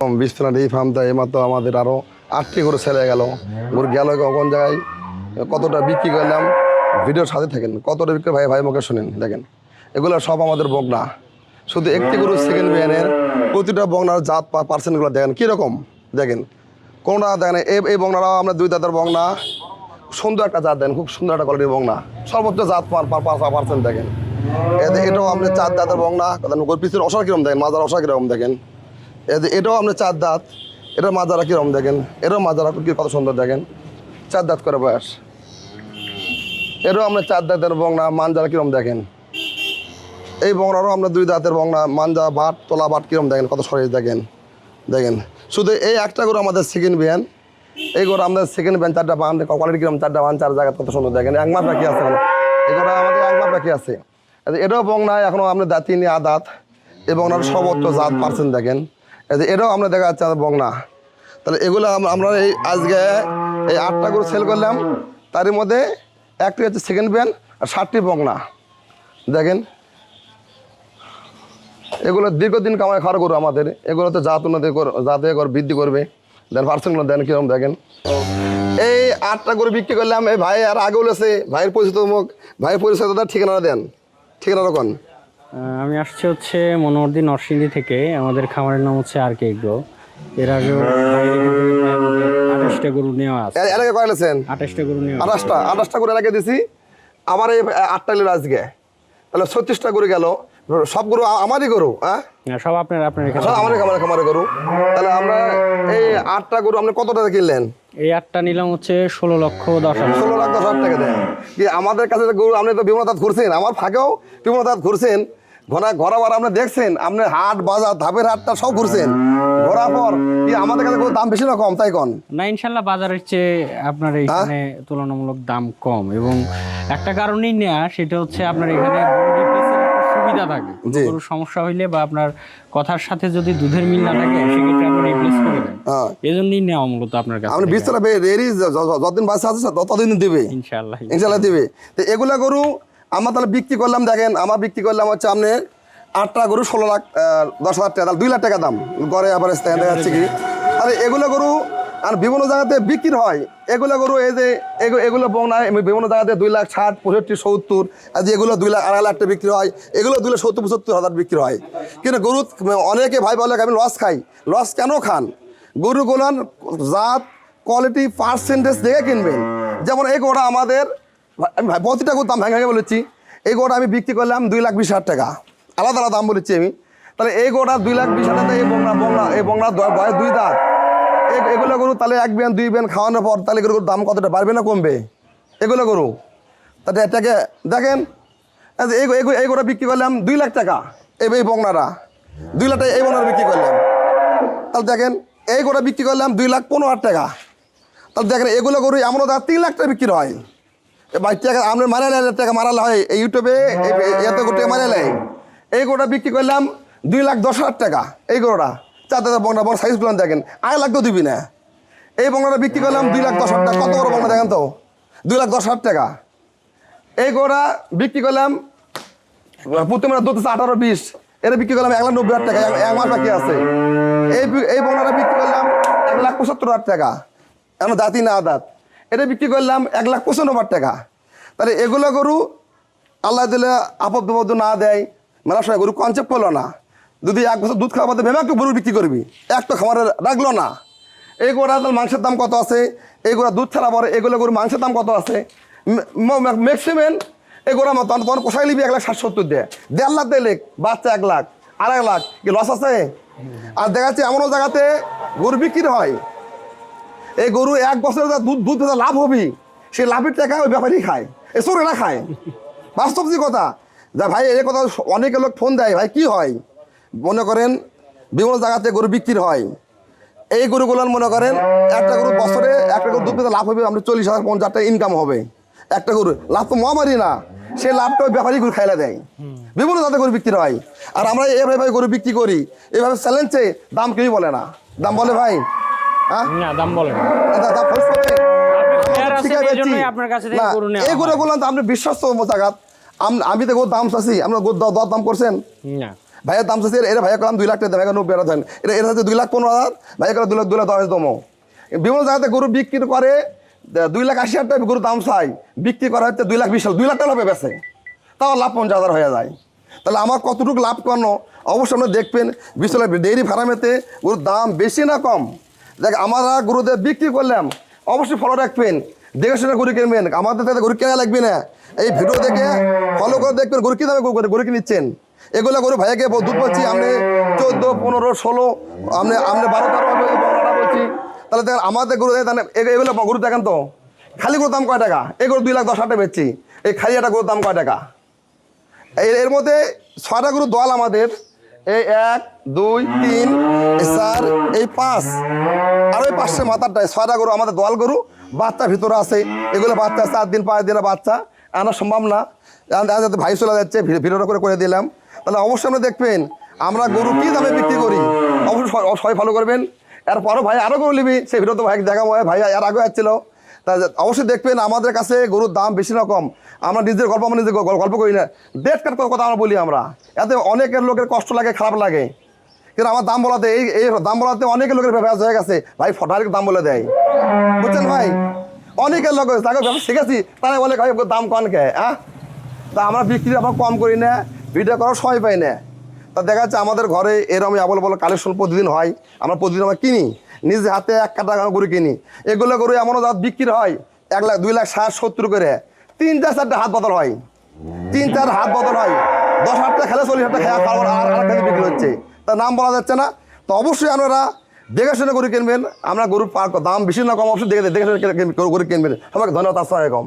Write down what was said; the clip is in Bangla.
বিশ্বনাথ এই ফার্মটা এইমাত্র আমাদের আরও আটটি করে ছেড়ে গেল। গরু গেল কখন জায়গায়? কতটা বিক্রি করলাম? ভিডিওর সাথে থাকেন, কতটা বিক্রি ভাই ভাই মুখে শোনেন, দেখেন। এগুলো সব আমাদের বগনা শুধু একটি গরু সেকেন্ড বিয়ানের প্রতিটা বগনার জাত পার্সেন্টগুলো দেখেন, কীরকম? দেখেন, কোনটা দেখেন, এই এই বগনারাও আমরা দুই দাদার বগনা সুন্দর একটা জাত দেন, খুব সুন্দর একটা কোয়ালিটির বগনা সর্বোচ্চ জাত পার্সেন্ট দেখেন। এতে এটাও আপনি চার দাঁতের বগনা পিছনে অসার কিরম দেখেন, মাজার অসার কীরকম দেখেন। এটাও আপনার চার দাঁত। এটা মাজারা কীরকম দেখেন? এরও মাজারা কি কত সুন্দর দেখেন? চার দাঁত করে বয়স। এটাও আপনার চার দাঁতের বংনা, মানজারা কীরকম দেখেন? এই বংনারও আমরা দুই দাঁতের বংনা, মানজা বাট, তোলা বাট কীরকম দেখেন? কত সরিয়ে দেখেন। দেখেন। শুধু এই একটা করে আমাদের সেকেন্ড বিয়ান এই করে আমাদের সেকেন্ড বিয়ান চারটা বান কোয়ালিটি কিরম, চারটা বান, চার জায়গা কত সুন্দর দেখেন। এক মাস বাকি আছে এগুলো আমাদের এক মাস বাকি আছে। এটাও বংনায় এখনও আপনি দাঁতি নিয়ে আদাত এই বংনার সর্বোচ্চ জাত পার্সেন্ট দেখেন। এই এটাও আমরা দেখা যাচ্ছে বংনা। তাহলে এগুলো আমরা এই আজকে এই আটটা করে সেল করলাম। তারই মধ্যে একটি হচ্ছে সেকেন্ড বিয়ান আর ষাটটি বংনা। দেখেন, এগুলো দীর্ঘদিন কামাই খাওয়ার করো আমাদের। এগুলো তো জাত উন্নতি জাতে বৃদ্ধি করবে। দেন পার্সেন্টগুলো দেন কীরকম দেখেন। এই আটটা করে বিক্রি করলাম। এই ভাই আর আগে বলেছে, ভাইয়ের পরিচিত মুখ ভাইয়ের পরিচিত ঠিকানা দেন। ঠিকানা রকম আমি আসছি হচ্ছে মনোহরদি নরসিংদী থেকে। আমাদের খামারের নাম হচ্ছে আর কে এগ্রো। এর আগেও আঠাশটা গরু নেওয়া আছে। এর আগে কয়েলেছেন আঠাশটা গরু নেওয়া। আঠাশটা। আঠাশটা করে এলাকা দিছি। আবার এই আটটা নিল আজকে। তাহলে ছত্রিশটা করে গেল। সব গরু আমারই গরু হ্যাঁ সব আপনার আপনার সব আমারই খামারে খামারে গরু। তাহলে আমরা এই আটটা গরু আপনি কত টাকা কিনলেন? এই আটটা নিলাম হচ্ছে ষোলো লক্ষ দশ হাজার। ষোলো লাখ দশ হাজার টাকা দেয় কি আমাদের কাছে গরু আপনি তো বিমলতাত ঘুরছেন আমার ফাঁকেও বিমলতাত ঘুরছেন ঘোরা ঘোরাবার আপনি দেখছেন? আপনি হাট বাজার ধাপের হাটটা সব ঘুরছেন। ঘোরার পর কি আমাদের কাছে কোনো দাম বেশি না কম তাই কন? না ইনশাল্লাহ বাজারের চেয়ে আপনার এখানে তুলনামূলক দাম কম এবং একটা কারণেই নেওয়া সেটা হচ্ছে আপনার এখানে সুবিধা থাকে। গরুর সমস্যা হইলে বা আপনার কথার সাথে যদি দুধের মিল না থাকে সেক্ষেত্রে আপনি রিপ্লেস করে দেন হ্যাঁ। এই জন্যই নেওয়া মূলত আপনার কাছে আপনি বিস্তরা যতদিন বাসা আছে ততদিন দিবে। ইনশাল্লাহ। ইনশাল্লাহ দিবে। তো এগুলা গরু আমরা তাহলে বিক্রি করলাম, দেখেন আমার বিক্রি করলাম হচ্ছে আপনি আটটা গরু ষোলো লাখ দশ হাজার টাকা, দুই লাখ টাকা দাম। গড়ে আবার দেখা যাচ্ছে কি? আর এগুলো গরু, আর বিভিন্ন জায়গাতে বিক্রি হয়। এগুলো গরু, এই যে এগু- এগুলো বংনায় বিভিন্ন জায়গাতে দুই লাখ ষাট, পঁয়ষট্টি, সত্তর, আর যে এগুলো দুই লাখ, আড়াই লাখ টাকা বিক্রি হয়, এগুলো দুই লাখ সত্তর, পঁচাত্তর হাজার বিক্রি হয়। কিন্তু গরু, অনেকে ভাই বলে, আমি লস খাই। লস কেন খান? গরুগুলান জাত কোয়ালিটি পার্সেন্টেজ দেখে কিনবেন। যেমন এই গোটা আমাদের আমি প্রতিটা দাম ভেঙে ভেঙে বলেছি। এই গোটা আমি বিক্রি করলাম দুই লাখ বিশ হাজার টাকা। আলাদা আলাদা দাম বলেছি আমি। তাহলে এই গোটা দুই লাখ বিশ হাজার এই বংলা বংলা এই বংলা বয়স দুই দাঁত। এগুলো গরু তাহলে এক বিয়ান, দুই বিয়ান খাওয়ানোর পর তাহলে গরুর দাম কতটা বাড়বে না কমবে? এগুলো গরু। তাহলে এটাকে দেখেন, এই গোটা বিক্রি করলাম দুই লাখ টাকা। এই এই বংলাটা দুই লাখ টাকা এই বংলাটা বিক্রি করলাম। তাহলে দেখেন, এই গোটা বিক্রি করলাম দুই লাখ পনেরো হাজার টাকা। তাহলে দেখেন, এগুলো গরু এমনও দাম তিন লাখ টাকা বিক্রি হয়। ভাই, টাকা আমরা মারালে, টাকা মারালে হয় এই ইউটিউবে এত গোটে মারালে। এই গোটা বিক্রি করলাম দুই লাখ দশ হাজার টাকা, এই গরুটা। চার দাদা বংলা বড় সাইজগুলো দেখেন, আড়াই লাখ তো দিবি না। এই বংলাটা বিক্রি করলাম দুই লাখ দশ হাজার টাকা। কত বড় বংলা দেখেন তো? দুই লাখ দশ হাজার টাকা। এই গোড়া বিক্রি করলাম, প্রথমে হচ্ছে আঠারো বিশ এটা বিক্রি করলাম এক লাখ নব্বই হাজার টাকা, এক- মাস বাকি আছে। এই এই বংলাটা বিক্রি করলাম এক লাখ পঁচাত্তর হাজার টাকা। এখন দাঁতি না দাঁত। এটা বিক্রি করলাম এক লাখ পঁচানব্বই টাকা। তাহলে এগুলো গরু আল্লাহ দিলে আপদ বিপদ না দেয়। মেলা সময় গরু কনসেপ্ট করল না। যদি এক বছর দুধ খাওয়া বাদে একটু গরু বিক্রি করবি? এক তো খামারে রাখল না। এই গোড়া মাংসের দাম কত আছে? এই গোড়া দুধ ছাড়া পরে এগুলো গরু মাংসের দাম কত আছে? ম্যাক্সিমাম এই গোড়া মতো তখন কোষাই নিবি এক লাখ ষাট সত্তর দেয়। দেড় লাখ দিলে বাচ্চা এক লাখ, আড়াই লাখ। কি লস আছে? আর দেখা যাচ্ছে এমনও জায়গাতে গরু বিক্রি হয়। এই গরু এক বছরে দুধ দুধ বেচা লাভ হবি সেই লাভের টাকা ওই ব্যাপারী খায়। এ চোরেরা খায়। বাস্তব যে কথা। যা ভাই এই কথা অনেকে লোক ফোন দেয়, ভাই, কি হয়? মনে করেন, বিভিন্ন জায়গাতে গরু বিক্রি হয়। এই গরুগুলোর মনে করেন, একটা গরু বছরে একটা গরু দুধ বেচা লাভ হবে, আপনি চল্লিশ হাজার, পঞ্চাশ টাকা ইনকাম হবে। একটা গরু, লাভ তো মহামারি না। সেই লাভটা ওই ব্যাপারী গরু খাইলে দেয়। বিভিন্ন জাতের গরু বিক্রি হয়। আর আমরা এভাবে গরু বিক্রি করি। এভাবে চ্যালেঞ্জে দাম কেউই বলে না। দাম বলে, ভাই না দাম বলেন। আছে, এই। আপনার গরু হয়। গরুগুলো তো আপনি বিশ্বস্ত জায়গাত আমি তো গরুর দাম চাচ্ছি আপনার গরুর দর দাম করছেন? না। ভাইয়ের দাম চাচ্ছে এরা ভাইয়া করলাম দুই লাখ টাকা ভাইয়া নব্বই হাজার এটা এটা হচ্ছে দুই লাখ পনেরো হাজার ভাইয়া করে দুই লাখ দুই লাখ দশ হাজার দমো বিভিন্ন জায়গাতে গরু বিক্রি করে দুই লাখ আশি হাজার টাকা গরুর দাম চাই। বিক্রি করা হচ্ছে দুই লাখ বিশ দুই লাখ টাকা বেছে তাও লাভ পঞ্চাশ হাজার হয়ে যায়। তাহলে আমার কতটুকু লাভ কেন অবশ্যই আপনি দেখবেন বিশাল ডেইরি ফার্মেতে গরুর দাম বেশি না কম? দেখ, আমরা গরুদের বিক্রি করলাম। অবশ্যই ফলো রাখবেন। দেখে শুনে গরু কিনবেন। আমাদের তাতে গরু কেনা লাগবে না। এই ভিডিও দেখে ফলো করে দেখবেন গরু কি দামে গরু গরু কি নিচ্ছেন। এগুলো গরু ভাইয়াকে দুধ পাচ্ছি আপনি চোদ্দ, পনেরো, ষোলো আপনি আপনি বারো, তেরো বলছি। তাহলে দেখেন, আমাদের গরু এগুলো গরু দেখেন তো। খালি গরুর দাম কয় টাকা? এই গরু দুই লাখ দশ টাকা বেচছি। এই খালি একটা গরুর দাম কয় টাকা? এর মধ্যে ছয়টা গরু দল আমাদের। এই এক, দুই, তিন চার, এই পাঁচ। আর ওই পাঁচটা মাথারটায় ছয়টা গরু, আমাদের দল গরু, বাচ্চা ভিতরে আছে। এগুলো বাচ্চা, চার দিন, পাঁচ দিনের বাচ্চা। আনা সম্ভব না। যাতে ভাই চলে যাচ্ছে ভি- ভিডিওটা করে করে দিলাম। তাহলে অবশ্যই আমরা দেখবেন, আমরা গরু কী দামে বিক্রি করি? অবশ্যই সবাই- ফলো করবেন। এরপরও ভাই আরও গরু নিবি, সেই ভিডিও তো ভাই দেখাবো। ভাই, এর আগে আসছিল। তা অবশ্যই দেখবেন আমাদের কাছে গরুর দাম বেশি না কম আমরা নিজের গল্প, আমরা নিজের গল্প করি না। ডেট কাট কথা আমরা বলি আমরা। এতে অনেকের লোকের কষ্ট লাগে, খারাপ লাগে। কিন্তু আমার দাম বলাতে এই এই দাম বলাতে অনেকের লোকের ব্যবসা হয়ে গেছে। ভাই ফটারের দাম বলে দেয়। বুঝছেন ভাই? অনেকের লোক তাকে ব্যবসা শিখেছি, তারা বলে, ভাই, দাম কন কে? হ্যাঁ তা আমরা বিক্রি আমরা কম করি না। ভিডিও করার সময় পাই না। তা দেখা যাচ্ছে আমাদের ঘরে এরকম আবল বলে কালেকশন প্রতিদিন হয়। আমরা প্রতিদিন আমরা কিনি, নিজে হাতে এক কাটা গরু কিনি। এগুলো গরু এমনও জাত বিক্রি হয়, এক লাখ, দুই লাখ, ষাট, সত্তর করে। তিন চার চারটে হাত বদল হয়। তিন চার হাত বদল হয়। দশ হাজার টাকা খেলে চল্লিশ হাজার টাকা খেয়া খাওয়ার আর আর খেলে বিক্রি হচ্ছে। তার নাম বলা যাচ্ছে না। তো অবশ্যই আপনারা দেখে শুনে গরু কিনবেন। আমরা গরুর দাম বেশি না কম, অবশ্যই দেখে দেখে শুনে গরু কিনবেন। সবাইকে ধন্যবাদ আসসালামাইকুম